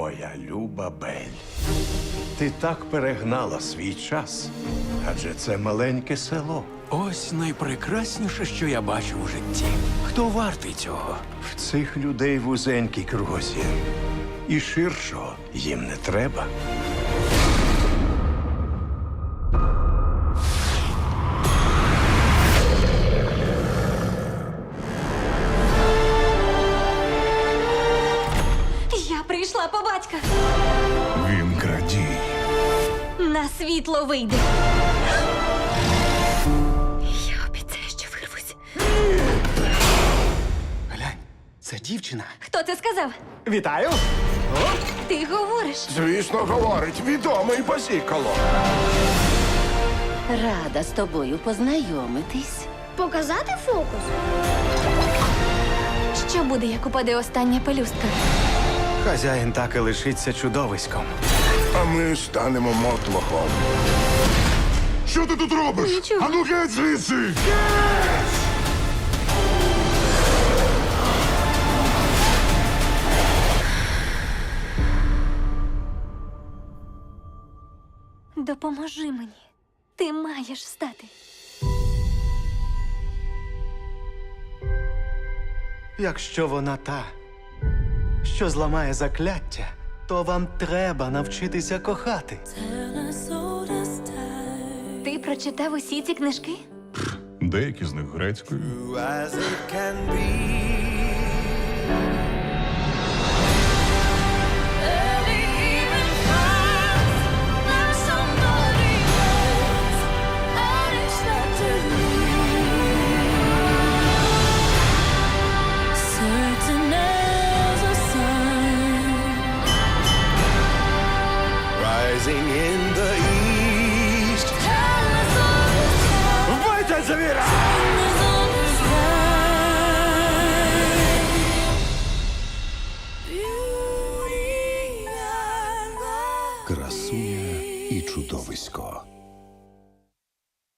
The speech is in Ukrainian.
моя люба Бель. Ти так перегнала свій час, адже це маленьке село. Ось найпрекрасніше, що я бачив у житті. Хто вартий цього? В цих людей вузенький кругозір. І ширшого їм не треба. По батька. Він крадій. На світло вийде. Я обіцяю, що вирвусь. Глянь, це дівчина. Хто це сказав? Вітаю! Ти говориш. Звісно, говорить, відомий базікало. Рада з тобою познайомитись. Показати фокус? Що буде, як упаде остання пелюстка? Хазяїн так і лишиться чудовиськом. А ми станемо мотлохом. Що ти тут робиш? Нічого. Ану геть звідси! Допоможи мені. Ти маєш встати. Якщо вона та, що зламає закляття, то вам треба навчитися кохати. Ти прочитав усі ці книжки? Деякі з них грецькою. Rising in the east. Вбийте звіра! Красуня і чудовисько.